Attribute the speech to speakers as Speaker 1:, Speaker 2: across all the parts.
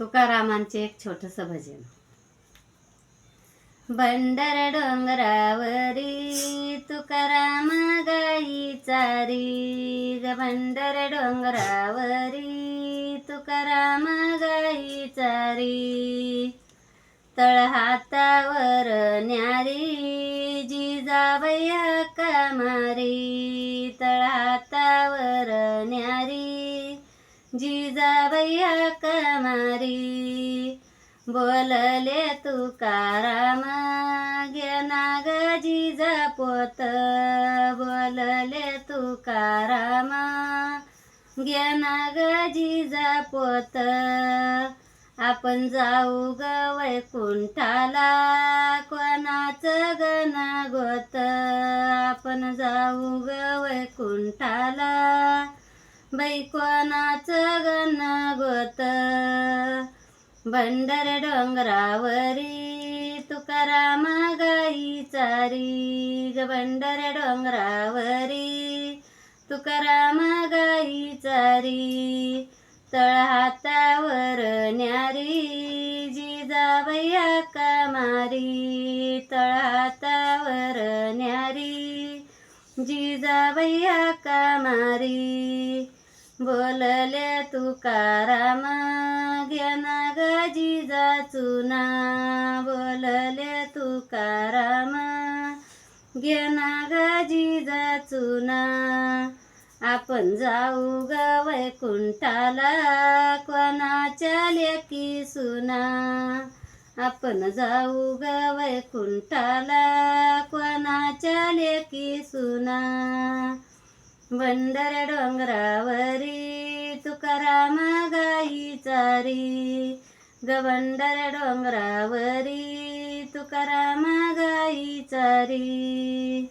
Speaker 1: तुकारामांचे एक छोटस भजन. बंडर डोंगरावरी तुकाराम गाई चारी. ग बंडर डोंगरावरी तुकाराम गाई चारी. तळहातावर न्यारी जिजावया कामारी. मारी तळहातावर न्यारी जिजाबैया कमारी बोलले तुकाराम गेना ग जिजा पोत बोलले तुकाराम गेना ग जिजा पोत आपण जाऊ ग वैकुंठाला कोणाचं गण गोत आपण जाऊ ग वैकुंठाला बाई कोणाच गण गोत बंडर डोंगरावरी तुकाराम गाई चारी. ग बंडर डोंगरावरी तुकाराम गाई चारी. तळ हातावर न्यारी जिजाबैया कामारी. तळ हातावर न्यारी जिजाबैया कामारी. बोलले तुकाराम घेना ग जिजा चुना बोलले तुकाराम घेना ग जिजा चुना आपण जाऊ ग वैकुंठाला कोणाच्या लेकी सुना. आपण जाऊ ग वैकुंठाला कोणाच्या लेकी सुना. बंदर डोंगरावरी तुकाराम गाई चारी. गवंडर डोंगरावरी तुकाराम गाई चारी.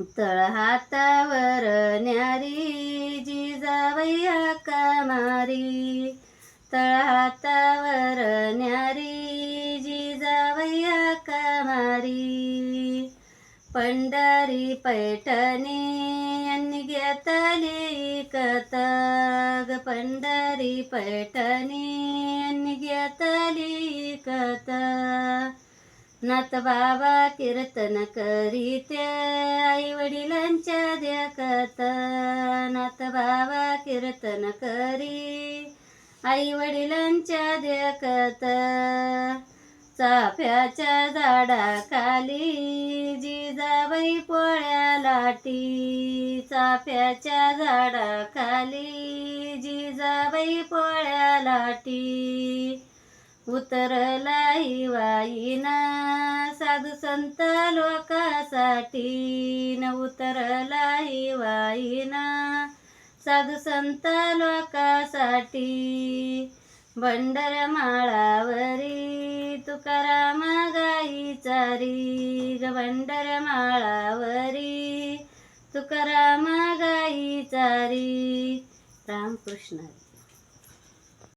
Speaker 1: तळहातावर न्यारी जिजावया कामारी तळहातावर न्यारी जिजावया कामारी पंढरी पैठणी घेतली कत ग पंढरी पैठणी यांनी घेतली कत नात बाबा कीर्तन करीते आई वडिलांच्या देखत. नात बाबा कीर्तन करी आई वडिलांच्या देखत. चाफ्याच्या झाडाखाली जिजाबाई पोळ्या लाटी. चाफ्याच्या झाडाखाली जिजाबाई पोळ्या लाटी. उतरला हिवाईना साधू संत लोकासाठी. न उतरला हिवाईना साधू संत लोकासाठी. बंडर तुकाराम गाई चारी गवंडर माळावरी. तुकाराम गाई चारी रामकृष्ण